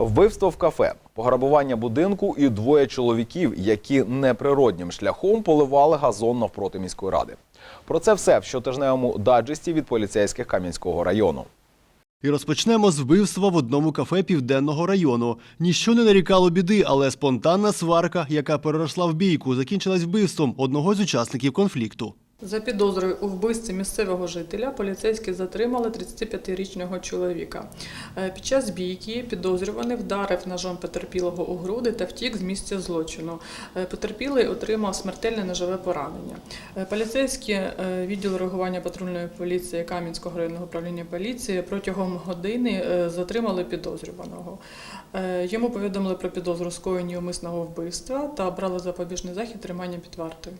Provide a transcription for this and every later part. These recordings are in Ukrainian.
Вбивство в кафе, пограбування будинку і двоє чоловіків, які неприроднім шляхом поливали газон навпроти міської ради. Про це все в щотижневому даджесті від поліцейських Кам'янського району. І розпочнемо з вбивства в одному кафе південного району. Ніщо не нарікало біди, але спонтанна сварка, яка переросла в бійку, закінчилась вбивством одного з учасників конфлікту. За підозрою у вбивстві місцевого жителя поліцейські затримали 35-річного чоловіка. Е, Під час бійки підозрюваний вдарив ножом потерпілого у груди та втік з місця злочину. Е, Потерпілий отримав смертельне ножове поранення. Е, Поліцейські відділ реагування патрульної поліції Кам'янського районного управління поліції протягом години затримали підозрюваного. Йому повідомили про підозру скоєння умисного вбивства та обрали запобіжний захід тримання під вартою.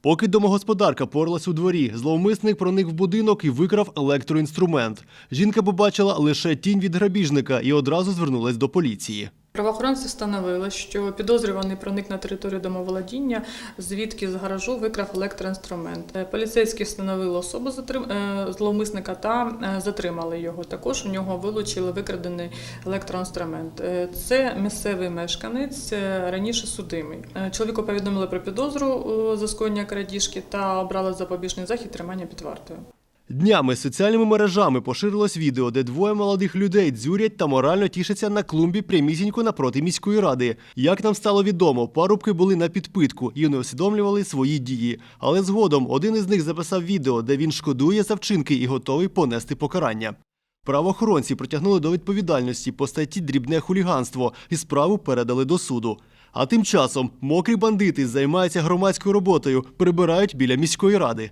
Поки домогосподарка поралась у дворі, зловмисник проник в будинок і викрав електроінструмент. Жінка побачила лише тінь від грабіжника і одразу звернулась до поліції. Правоохоронці встановили, що підозрюваний проник на територію домоволодіння, звідки з гаражу викрав електроінструмент. Е, Поліцейські встановили особу затрим- е, зловмисника та е, затримали його. Також у нього вилучили викрадений електроінструмент. Це місцевий мешканець, раніше судимий. Чоловіку повідомили про підозру е, заскоєння крадіжки та обрали запобіжний захід тримання під вартою. Днями соціальними мережами поширилось відео, де двоє молодих людей дзюрять та морально тішаться на клумбі прямісінько напроти міської ради. Як нам стало відомо, парубки були на підпитку і не усвідомлювали свої дії. Але згодом один із них записав відео, де він шкодує за вчинки і готовий понести покарання. Правоохоронці притягнули до відповідальності по статті дрібне хуліганство і справу передали до суду. А тим часом мокрі бандити займаються громадською роботою, прибирають біля міської ради.